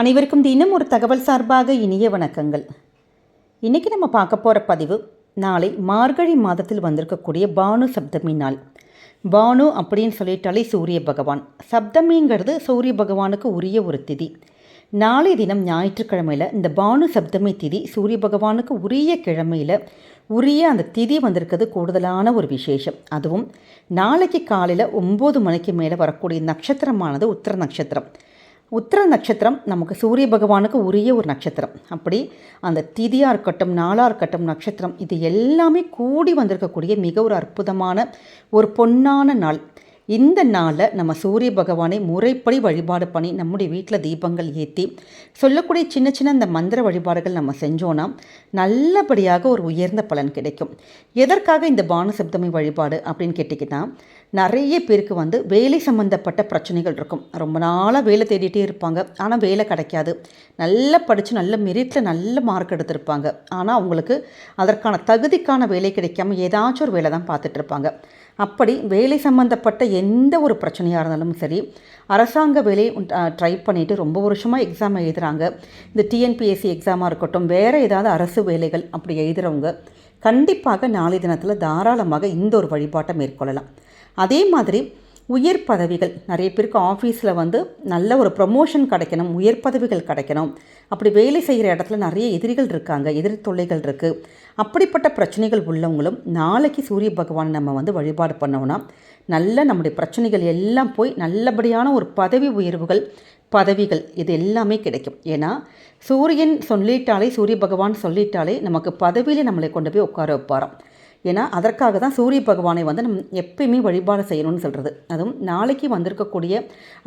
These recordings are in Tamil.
அனைவருக்கும் தினம் ஒரு தகவல் சார்பாக இனிய வணக்கங்கள். இன்றைக்கி நம்ம பார்க்க போகிற பதிவு நாளை மார்கழி மாதத்தில் வந்திருக்கக்கூடிய பானு சப்தமி நாள். பானு அப்படின்னு சொல்லிட்டாலே சூரிய பகவான். சப்தமிங்கிறது சூரிய பகவானுக்கு உரிய ஒரு திதி. நாளை தினம் ஞாயிற்றுக்கிழமையில் இந்த பானு சப்தமி திதி சூரிய பகவானுக்கு உரிய கிழமையில் உரிய அந்த திதி வந்திருக்கிறது கூடுதலான ஒரு விசேஷம். அதுவும் நாளைக்கு காலையில் ஒம்பது மணிக்கு மேலே வரக்கூடிய நட்சத்திரமானது உத்திர நட்சத்திரம். உத்திர நட்சத்திரம் நமக்கு சூரிய பகவானுக்கு உரிய ஒரு நட்சத்திரம். அப்படி அந்த திதியாக இருக்கட்டும் நாளாக இருக்கட்டும் நட்சத்திரம் இது எல்லாமே கூடி வந்திருக்கக்கூடிய மிக ஒரு அற்புதமான ஒரு பொன்னான நாள். இந்த நாளில் நம்ம சூரிய பகவானை முறைப்படி வழிபாடு பண்ணி நம்முடைய வீட்டில் தீபங்கள் ஏற்றி சொல்லக்கூடிய சின்ன சின்ன இந்த மந்திர வழிபாடுகள் நம்ம செஞ்சோன்னா நல்லபடியாக ஒரு உயர்ந்த பலன் கிடைக்கும். எதற்காக இந்த பானு சப்தமி வழிபாடு அப்படின்னு கேட்டிங்கன்னா நிறைய பேருக்கு வந்து வேலை சம்மந்தப்பட்ட பிரச்சனைகள் இருக்கும். ரொம்ப நாளாக வேலை தேடிட்டே இருப்பாங்க. ஆனால் வேலை கிடைக்காது. நல்லா படித்து நல்ல மெரிட்டில் நல்ல மார்க் எடுத்திருப்பாங்க. ஆனால் அவங்களுக்கு அதற்கான தகுதிக்கான வேலை கிடைக்காம ஏதாச்சும் ஒரு வேலை தான் பார்த்துட்ருப்பாங்க அப்படி வேலை சம்மந்தப்பட்ட எந்த ஒரு பிரச்சனையாக இருந்தாலும் சரி அரசாங்க வேலை ட்ரை பண்ணிவிட்டு ரொம்ப வருஷமாக எக்ஸாம் எழுதுகிறாங்க இந்த டிஎன்பிஎஸ்சி எக்ஸாமாக இருக்கட்டும் வேறு ஏதாவது அரசு வேலைகள் அப்படி எழுதுகிறவங்க கண்டிப்பாக நாளை தினத்தில் தாராளமாக இந்த ஒரு வழிபாட்டை மேற்கொள்ளலாம். அதே மாதிரி உயர் பதவிகள். நிறைய பேருக்கு ஆஃபீஸில் வந்து நல்ல ஒரு ப்ரமோஷன் கிடைக்கணும் உயர் பதவிகள் கிடைக்கணும். அப்படி வேலை செய்கிற இடத்துல நிறைய எதிரிகள் இருக்காங்க எதிரி தொல்லைகள் இருக்குது அப்படிப்பட்ட பிரச்சனைகள் உள்ளவங்களும் நாளைக்கு சூரிய பகவான் நம்ம வந்து வழிபாடு பண்ணோன்னா நல்ல நம்முடைய பிரச்சனைகள் எல்லாம் போய் நல்லபடியான ஒரு பதவி உயர்வுகள் பதவிகள் இது எல்லாமே கிடைக்கும். ஏன்னா சூரியன் சொல்லிட்டாலே சூரிய பகவான் சொல்லிட்டாலே நமக்கு பதவியில் நம்மளை கொண்டு போய் உட்கார வைப்பாராம். ஏன்னா அதற்காக தான் சூரிய பகவானை வந்து நம் எப்பயுமே வழிபாடு செய்யணும்னு சொல்கிறது அதுவும் நாளைக்கு வந்திருக்கக்கூடிய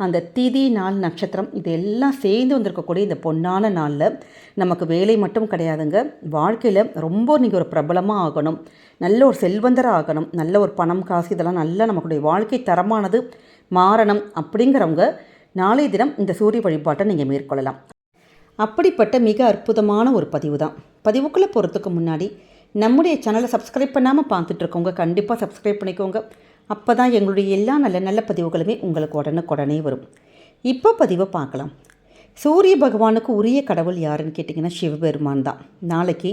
அந்த திதி நாள் நட்சத்திரம் இது எல்லாம் சேர்ந்து வந்திருக்கக்கூடிய இந்த பொன்னான நாளில் நமக்கு வேலை மட்டும் கிடையாதுங்க. வாழ்க்கையில் ரொம்ப நீங்கள் ஒரு பிரபலமாக ஆகணும். நல்ல ஒரு செல்வந்தராக ஆகணும். நல்ல ஒரு பணம் காசு இதெல்லாம் நல்லா நமக்குடைய வாழ்க்கை தரமானது மாறணும் அப்படிங்கிறவங்க நாளைய தினம் இந்த சூரிய வழிபாட்டை நீங்கள் மேற்கொள்ளலாம். அப்படிப்பட்ட மிக அற்புதமான ஒரு பதிவு தான். பதிவுக்குள்ளே போகிறதுக்கு முன்னாடி நம்முடைய சேனலை சப்ஸ்கிரைப் பண்ணாமல் பார்த்துட்ருக்கோங்க கண்டிப்பாக சப்ஸ்கிரைப் பண்ணிக்கோங்க. அப்போ தான் எங்களுடைய எல்லா நல்ல நல்ல பதிவுகளுமே உங்களுக்கு உடனுக்குடனே வரும். இப்போ பதிவை பார்க்கலாம். சூரிய பகவானுக்கு உரிய கடவுள் யாருன்னு கேட்டிங்கன்னா சிவபெருமான் தான். நாளைக்கு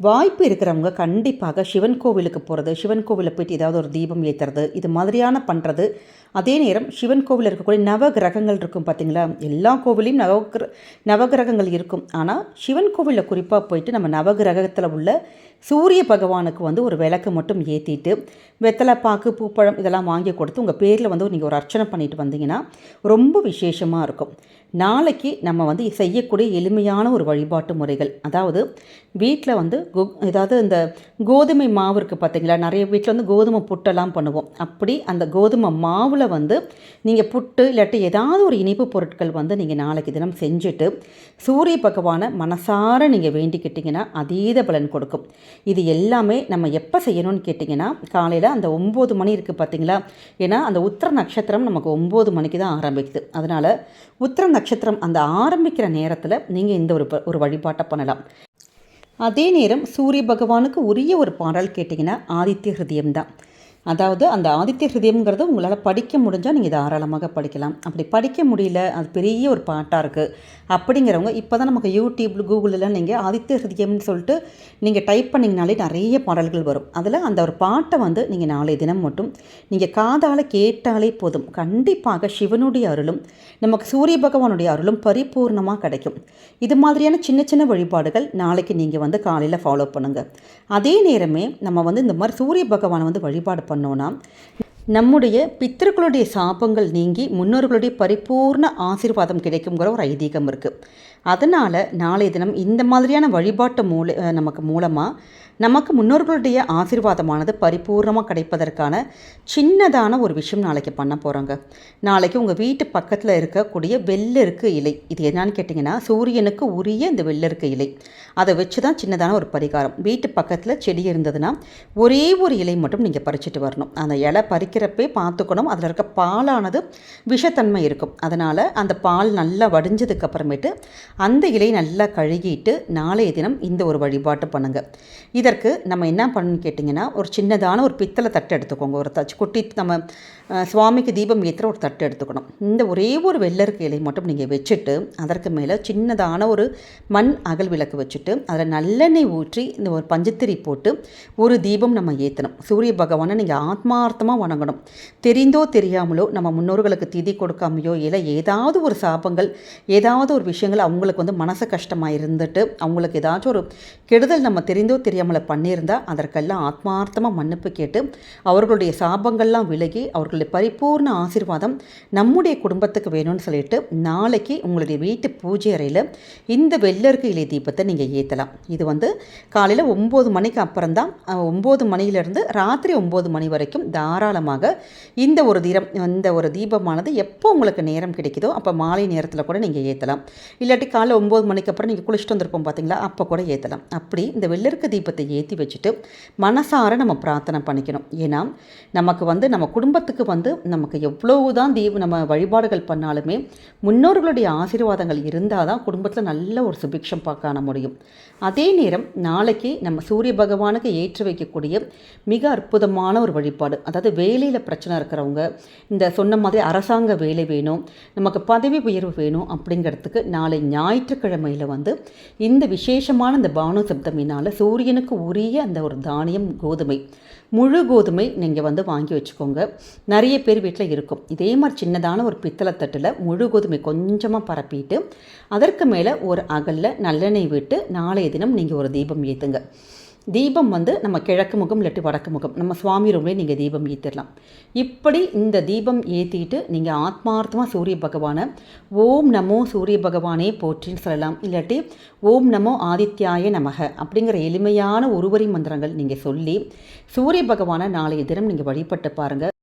வாய்ப்பு இருக்கிறவங்க கண்டிப்பாக சிவன் கோவிலுக்கு போகிறது சிவன் கோவிலில் போயிட்டு ஏதாவது ஒரு தீபம் ஏற்றுறது இது மாதிரியான பண்ணுறது அதே நேரம் சிவன் கோவிலில் இருக்கக்கூடிய நவ கிரகங்கள் இருக்கும் பார்த்தீங்களா எல்லா கோவிலையும் நவகிர நவகிரகங்கள் இருக்கும். ஆனால் சிவன் கோவிலில் குறிப்பாக போயிட்டு நம்ம நவகிரகத்தில் உள்ள சூரிய பகவானுக்கு வந்து ஒரு விளக்கு மட்டும் ஏற்றிட்டு வெத்தலை பாக்கு பூப்பழம் இதெல்லாம் வாங்கி கொடுத்து உங்கள் பேரில் வந்து நீங்கள் ஒரு அர்ச்சனை பண்ணிட்டு வந்தீங்கன்னா ரொம்ப விசேஷமாக இருக்கும். நாளைக்கு நம்ம வந்து செய்யக்கூடிய எளிமையான ஒரு வழிபாட்டு முறைகள். அதாவது வீட்டில் வந்து கோ ஏதாவது இந்த கோதுமை மாவு இருக்குது பார்த்தீங்களா நிறைய வீட்டில் வந்து கோதுமை புட்டெல்லாம் பண்ணுவோம். அப்படி அந்த கோதுமை மாவில் வந்து நீங்கள் புட்டு இல்லாட்டி ஏதாவது ஒரு இனிப்பு பொருட்கள் வந்து நீங்கள் நாளைக்கு தினம் செஞ்சுட்டு சூரிய பகவானை மனசார நீங்கள் வேண்டிக்கிட்டிங்கன்னா அதீத பலன் கொடுக்கும். இது எல்லாமே நம்ம எப்போ செய்யணும்னு கேட்டிங்கன்னா காலையில் அந்த ஒம்பது மணி இருக்குது பார்த்தீங்களா ஏன்னா அந்த உத்திர நட்சத்திரம் நமக்கு ஒம்பது மணிக்கு தான் ஆரம்பிக்குது. அதனால் உத்திர நட்சத்திரம் அந்த ஆரம்பிக்கிற நேரத்தில் நீங்கள் இந்த ஒரு ஒரு வழிபாட்டை பண்ணலாம். அதே நேரம் சூரிய பகவானுக்கு உரிய ஒரு பாடல் கேட்டிங்கன்னா ஆதித்ய ஹிருதயம் தான் அதாவது அந்த ஆதித்ய ஹிருதயம்ங்கிறத உங்களால் படிக்க முடிஞ்சால் நீங்கள் தாராளமாக படிக்கலாம். அப்படி படிக்க முடியல அது பெரிய ஒரு பாட்டாக இருக்குது அப்படிங்கிறவங்க இப்போ தான் நமக்கு யூடியூப் கூகுளில் நீங்கள் ஆதித்ய ஹிருதயம்னு சொல்லிட்டு நீங்கள் டைப் பண்ணிங்கனாலே நிறைய பாடல்கள் வரும். அதில் அந்த ஒரு பாட்டை வந்து நீங்கள் நாளைய தினம் மட்டும் நீங்கள் காதால் கேட்டாலே போதும். கண்டிப்பாக சிவனுடைய அருளும் நமக்கு சூரிய பகவானுடைய அருளும் பரிபூர்ணமாக கிடைக்கும். இது மாதிரியான சின்ன சின்ன வழிபாடுகள் நாளைக்கு நீங்கள் வந்து காலையில் ஃபாலோ பண்ணுங்கள் அதே நேரமே நம்ம வந்து இந்த மாதிரி சூரிய பகவானை வந்து வழிபாடு பண்ணோன்னா நம்முடைய பித்தர்களுடைய சாபங்கள் நீங்கி முன்னோர்களுடைய பரிபூர்ண ஆசீர்வாதம் கிடைக்குங்கிற ஒரு ஐதீகம் இருக்குது அதனால் நாளைய தினம் இந்த மாதிரியான வழிபாட்டு மூல நமக்கு மூலமாக நமக்கு முன்னோர்களுடைய ஆசீர்வாதமானது பரிபூர்ணமாக கிடைப்பதற்கான சின்னதான ஒரு விஷயம் நாளைக்கு பண்ண போகிறாங்க நாளைக்கு உங்கள் வீட்டு பக்கத்தில் இருக்கக்கூடிய வெள்ளருக்கு இலை. இது என்னன்னு கேட்டிங்கன்னா சூரியனுக்கு உரிய இந்த வெள்ளருக்கு இலை. அதை வச்சு தான் சின்னதான ஒரு பரிகாரம். வீட்டு பக்கத்தில் செடி இருந்ததுன்னா ஒரே ஒரு இலை மட்டும் நீங்கள் பறிச்சுட்டு வரணும். அந்த இலை பறிக்கிறப்பே பார்த்துக்கணும். அதில் இருக்க பாலானது விஷத்தன்மை இருக்கும். அதனால் அந்த பால் நல்லா வடிஞ்சதுக்கு அப்புறமேட்டு அந்த இலை நல்லா கழுகிட்டு நாளைய தினம் இந்த ஒரு வழிபாட்டு பண்ணுங்கள் இதற்கு நம்ம என்ன பண்ணணும்னு கேட்டிங்கன்னா ஒரு சின்னதான ஒரு பித்தளை தட்டு எடுத்துக்கோங்க. ஒரு தச்சு குட்டி நம்ம சுவாமிக்கு தீபம் ஏற்றுற ஒரு தட்டு எடுத்துக்கணும். இந்த ஒரே ஒரு வெள்ளருக்கு இலை மட்டும் நீங்கள் வச்சுட்டு அதற்கு மேலே சின்னதான ஒரு மண் அகல் விளக்கு வச்சுட்டு அதில் நல்லெண்ணெய் ஊற்றி இந்த ஒரு பஞ்சத்திரி போட்டு ஒரு தீபம் நம்ம ஏற்றணும் சூரிய பகவானை நீங்கள் ஆத்மார்த்தமாக வணங்கணும். தெரிந்தோ தெரியாமலோ நம்ம முன்னோர்களுக்கு திதி கொடுக்காமையோ இல்லை ஏதாவது ஒரு சாபங்கள் ஏதாவது ஒரு விஷயங்கள் அவங்களுக்கு வந்து மனசு கஷ்டமாக இருந்துட்டு அவங்களுக்கு ஏதாச்சும் ஒரு கெடுதல் நம்ம தெரிந்தோ தெரியாமல் பண்ணியிருந்தால் அதற்கெல்லாம் ஆத்மார்த்தமாக மன்னிப்பு கேட்டு அவர்களுடைய சாபங்கள்லாம் விலகி அவர்களுடைய பரிபூர்ண ஆசீர்வாதம் நம்முடைய குடும்பத்துக்கு வேணும்னு சொல்லிட்டு நாளைக்கு உங்களுடைய வீட்டு பூஜை அறையில் இந்த வெள்ளருக்கு இலை தீபத்தை நீங்கள் ஏற்றலாம் இது வந்து காலையில் ஒம்பது மணிக்கு அப்புறம் தான் ஒம்பது மணியிலேருந்து ராத்திரி ஒம்பது மணி வரைக்கும் தாராளமாக இந்த ஒரு தீரம் இந்த ஒரு தீபமானது எப்போ உங்களுக்கு நேரம் கிடைக்குதோ அப்போ மாலை நேரத்தில் கூட நீங்கள் ஏற்றலாம் இல்லாட்டி காலை ஒம்பது மணிக்கு அப்புறம் நீங்கள் குளிச்சுட்டு வந்திருப்போம் பார்த்தீங்களா அப்போ கூட ஏற்றலாம் அப்படி இந்த வெள்ளருக்கு தீபத்தை ஏற்றி வச்சுட்டு மனசார நம்ம பிரார்த்தனை பண்ணிக்கணும். ஏன்னா நமக்கு வந்து நம்ம குடும்பத்துக்கு வந்து நமக்கு எவ்வளவு தான் தீவு நம்ம வழிபாடுகள் பண்ணாலுமே முன்னோர்களுடைய ஆசீர்வாதங்கள் இருந்தால் தான் குடும்பத்தில் நல்ல ஒரு சுபிக்ஷம் காண முடியும். அதே நேரம் நாளைக்கு நம்ம சூரிய பகவானுக்கு ஏற்றி வைக்கக்கூடிய மிக அற்புதமான ஒரு வழிபாடு அதாவது வேலையில் பிரச்சனை இருக்கிறவங்க இந்த சொன்ன மாதிரி அரசாங்க வேலை வேணும் நமக்கு பதவி உயர்வு வேணும் அப்படிங்கிறதுக்கு நாளை ஞாயிற்றுக்கிழமையில் வந்து இந்த விசேஷமான இந்த பானு சப்தமினால் சூரியனுக்கு உரிய அந்த ஒரு தானியம் கோதுமை. முழு கோதுமை நீங்கள் வந்து வாங்கி வச்சுக்கோங்க. நிறைய பேர் வீட்டில் இருக்கும். இதே மாதிரி சின்னதான ஒரு பித்தளை தட்டில் முழு கோதுமை கொஞ்சமாக பரப்பிட்டு அதற்கு மேலே ஒரு அகலில் நல்லெண்ணெய் விட்டு நாளைய தினம் நீங்கள் ஒரு தீபம் ஏற்றுங்க தீபம் வந்து நம்ம கிழக்கு முகம் இல்லாட்டி வடக்கு முகம். நம்ம சுவாமி ரூம்லேயே நீங்கள் தீபம் ஏற்றிடலாம் இப்படி இந்த தீபம் ஏற்றிட்டு நீங்கள் ஆத்மார்த்தமாக சூரிய பகவானை ஓம் நமோ சூரிய பகவானே போற்றின்னு சொல்லலாம். இல்லாட்டி ஓம் நமோ ஆதித்யாய நமக அப்படிங்கிற எளிமையான ஒருவரி மந்திரங்கள் நீங்கள் சொல்லி சூரிய பகவானை நாளைய தினம் நீங்கள் வழிபட்டு பாருங்கள்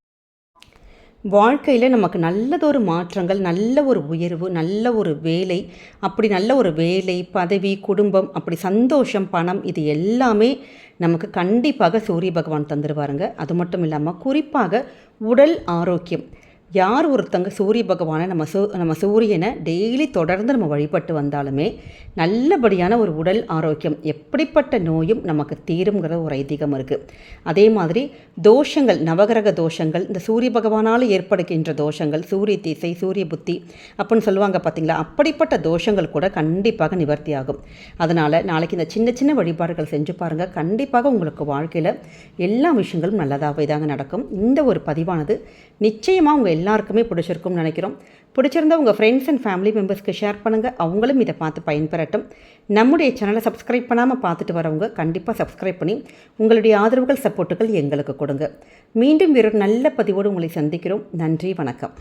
வாழ்க்கையில் நமக்கு நல்லதொரு மாற்றங்கள் நல்ல ஒரு உயர்வு நல்ல ஒரு வேலை அப்படி நல்ல ஒரு வேலை பதவி குடும்பம் அப்படி சந்தோஷம் பணம் இது எல்லாமே நமக்கு கண்டிப்பாக சூரிய பகவான் தந்துடுவாருங்க அது மட்டும் இல்லாமல் குறிப்பாக உடல் ஆரோக்கியம். யார் ஒருத்தங்க சூரிய பகவானை நம்ம சூ நம்ம சூரியனை டெய்லி தொடர்ந்து நம்ம வழிபட்டு வந்தாலுமே நல்லபடியான ஒரு உடல் ஆரோக்கியம் எப்படிப்பட்ட நோயும் நமக்கு தீருங்கிற ஒரு ஐதீகம் இருக்குது அதே மாதிரி தோஷங்கள் நவகிரக தோஷங்கள் இந்த சூரிய பகவானால் ஏற்படுகின்ற தோஷங்கள் சூரிய தீசை சூரிய புத்தி அப்படின்னு சொல்லுவாங்க பார்த்தீங்களா அப்படிப்பட்ட தோஷங்கள் கூட கண்டிப்பாக நிவர்த்தி ஆகும். அதனால் நாளைக்கு இந்த சின்ன சின்ன வழிபாடுகள் செஞ்சு பாருங்கள் கண்டிப்பாக உங்களுக்கு வாழ்க்கையில் எல்லா விஷயங்களும் நல்லதாகவே தாங்க நடக்கும். இந்த ஒரு பதிவானது நிச்சயமாக உங்கள் எல்லாருக்குமே பிடிச்சிருக்கும்னு நினைக்கிறோம். பிடிச்சிருந்தா உங்கள் ஃப்ரெண்ட்ஸ் அண்ட் ஃபேமிலி மெம்பர்ஸ்க்கு ஷேர் பண்ணுங்கள் அவங்களும் இதை பார்த்து பயன்பெறட்டும். நம்முடைய சேனலை சப்ஸ்கிரைப் பண்ணாமல் பார்த்துட்டு வரவங்க கண்டிப்பாக சப்ஸ்கிரைப் பண்ணி உங்களுடைய ஆதரவுகள் சப்போர்ட்டுகள் எங்களுக்கு கொடுங்க. மீண்டும் வேறொரு நல்ல பதிவோடு உங்களை சந்திக்கிறோம். நன்றி வணக்கம்.